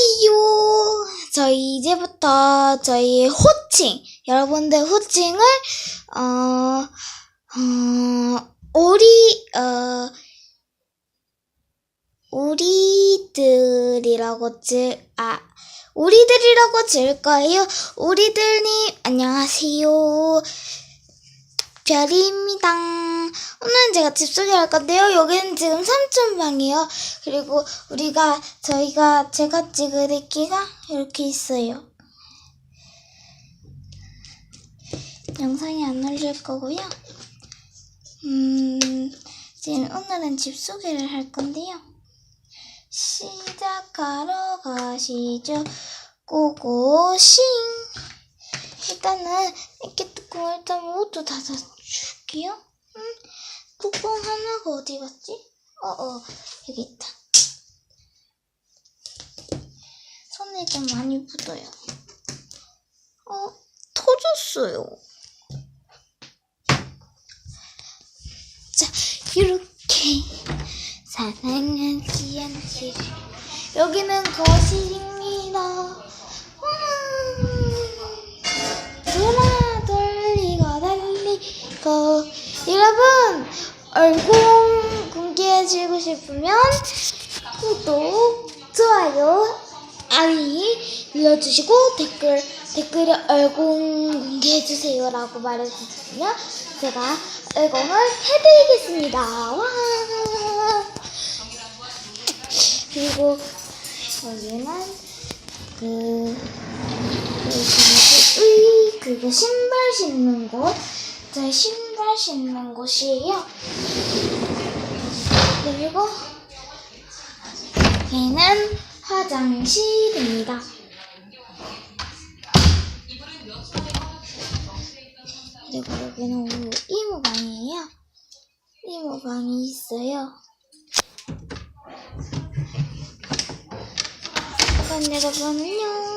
하이요. 저희 이제부터 저희 호칭, 여러분들 호칭을, 어, 어, 우리, 어, 우리들이라고 지, 아, 우리들이라고 지을 거예요. 우리들님, 안녕하세요. 별입니다. 오늘은 제가 집 소개할 건데요. 여기는 지금 삼촌 방이에요. 그리고 우리가 저희가 제가 찍은 애기가 이렇게 있어요. 영상이 안 올릴 거고요. 음, 지금 오늘은 집 소개를 할 건데요. 시작하러 가시죠. 고고싱. 일단은 이렇게 뚜껑을 일단 모두 닫아줄게요. 음, 뚜껑 하나가 어디 갔지? 어어 여기 있다. 손에 좀 많이 묻어요. 어 터졌어요. 자 이렇게 사랑하지 않기 여기는 거실입니다. 돌아 돌리고 달리고 여러분 얼굴 공개해주고 싶으면 구독 좋아요 알림 눌러주시고 댓글 댓글에 얼굴 공개해주세요라고 말해주시면 제가 얼공을 해드리겠습니다. 와 그리고 여기는 그 의, 그거 신발 신는 곳. 제 신발 신는 곳이에요. 그리고 얘는 화장실입니다. 그리고 여기는 이모방이에요. 이모방이 있어요. 그럼 여러분 안녕.